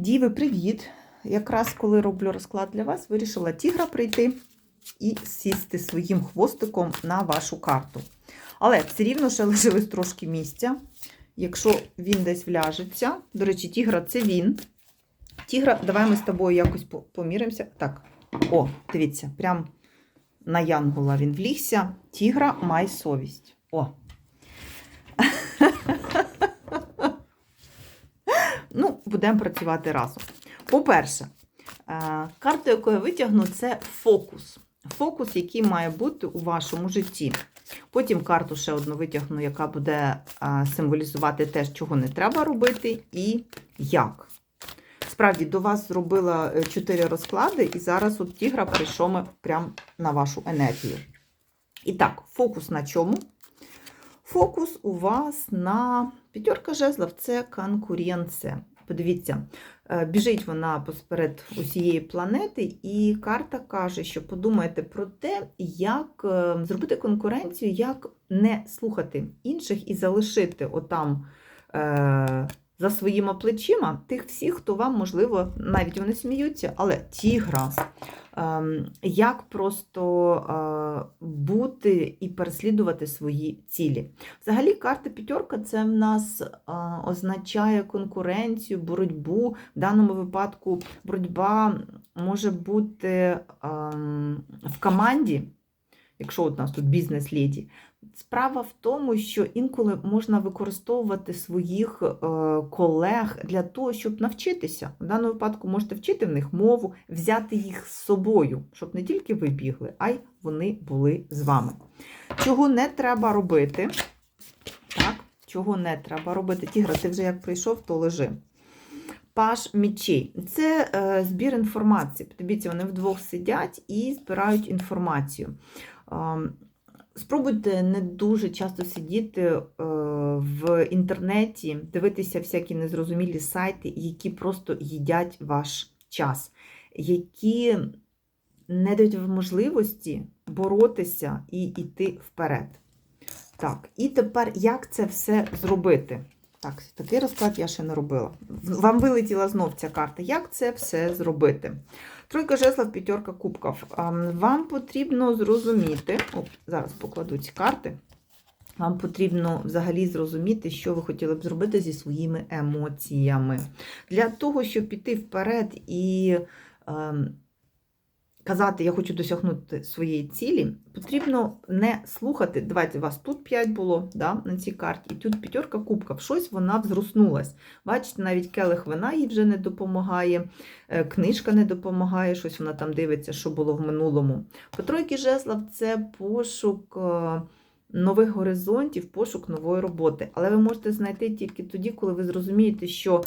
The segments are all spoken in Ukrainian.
Діви, привіт! Якраз коли роблю розклад для вас, вирішила тігра прийти і сісти своїм хвостиком на вашу карту. Але все рівно ще лишилось трошки місця. Якщо він десь вляжеться, до речі, тігра це він. Тігра, давай ми з тобою якось поміримося. Так, о, дивіться, прям на Янгола він влігся. Тігра май совість. О. Ну, будемо працювати разом. По-перше, е, карту, яку я витягну, це фокус. Фокус, який має бути у вашому житті. Потім карту ще одну витягну, яка буде е, символізувати те, чого не треба робити, і як. Справді, до вас зробила е, чотири розклади, і зараз от тігра прийшов прямо на вашу енергію. І так, фокус на чому? Фокус у вас на п'ятерка жезлов це конкуренція. Подивіться, е, біжить вона посеред усієї планети, і карта каже, що подумайте про те, як е, зробити конкуренцію, як не слухати інших і залишити отам е, за своїми плечима тих всіх, хто вам, можливо, навіть вони сміються, але тігра. Ем, Як просто е, бути і переслідувати свої цілі. Взагалі, карта п'ятерка це в нас е, означає конкуренцію, боротьбу. В даному випадку боротьба може бути ем, в команді, якщо от у нас тут бізнес-леді. Справа в тому, що інколи можна використовувати своїх е, колег для того, щоб навчитися. В даному випадку можете вчити в них мову, взяти їх з собою, щоб не тільки ви бігли, а й вони були з вами. Чого не треба робити? Так, чого не треба робити? Тігра, ти вже як прийшов, то лежи. Паш мічей. Це е, збір інформації. Подивіться, вони вдвох сидять і збирають інформацію. Спробуйте не дуже часто сидіти е, в інтернеті, дивитися всякі незрозумілі сайти, які просто їдять ваш час, які не дають вам можливості боротися і йти вперед. Так, і тепер як це все зробити? Так, такий розклад я ще не робила. Вам вилетіла знов ця карта. Як це все зробити? Тройка жезлов, п'ятерка кубків. Вам потрібно зрозуміти, о, зараз покладу ці карти. Вам потрібно взагалі зрозуміти, що ви хотіли б зробити зі своїми емоціями. Для того, щоб піти вперед і ем, казати, я хочу досягнути своєї цілі, потрібно не слухати. Давайте у вас тут 5 було да, на цій карті, і тут п'ятерка кубка, Щось вона взроснулась. Бачите, навіть келих вина їй вже не допомагає, е, книжка не допомагає, щось вона там дивиться, що було в минулому. По тройки жезлов це пошук. Нових горизонтів, пошук нової роботи. Але ви можете знайти тільки тоді, коли ви зрозумієте, що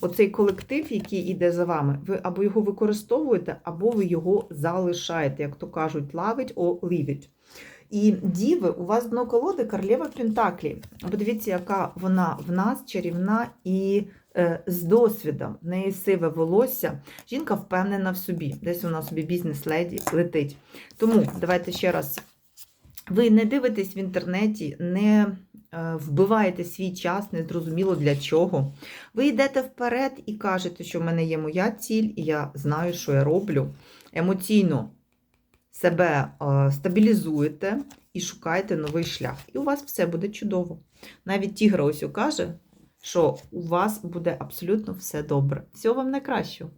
оцей колектив, який йде за вами, ви або його використовуєте, або ви його залишаєте, як то кажуть, or leave it. І діви, у вас дно колоди королева Пентаклі. Подивіться, яка вона в нас чарівна і е, з досвідом. В неї сиве волосся. Жінка впевнена в собі. Десь вона собі бізнес-леді летить. Тому давайте ще раз. Ви не дивитесь в інтернеті, не е, вбиваєте свій час, не зрозуміло для чого. Ви йдете вперед і кажете, що в мене є моя ціль, і я знаю, що я роблю. Емоційно себе е, стабілізуєте і шукаєте новий шлях. І у вас все буде чудово. Навіть тігра ось каже, що у вас буде абсолютно все добре. Всього вам найкращого.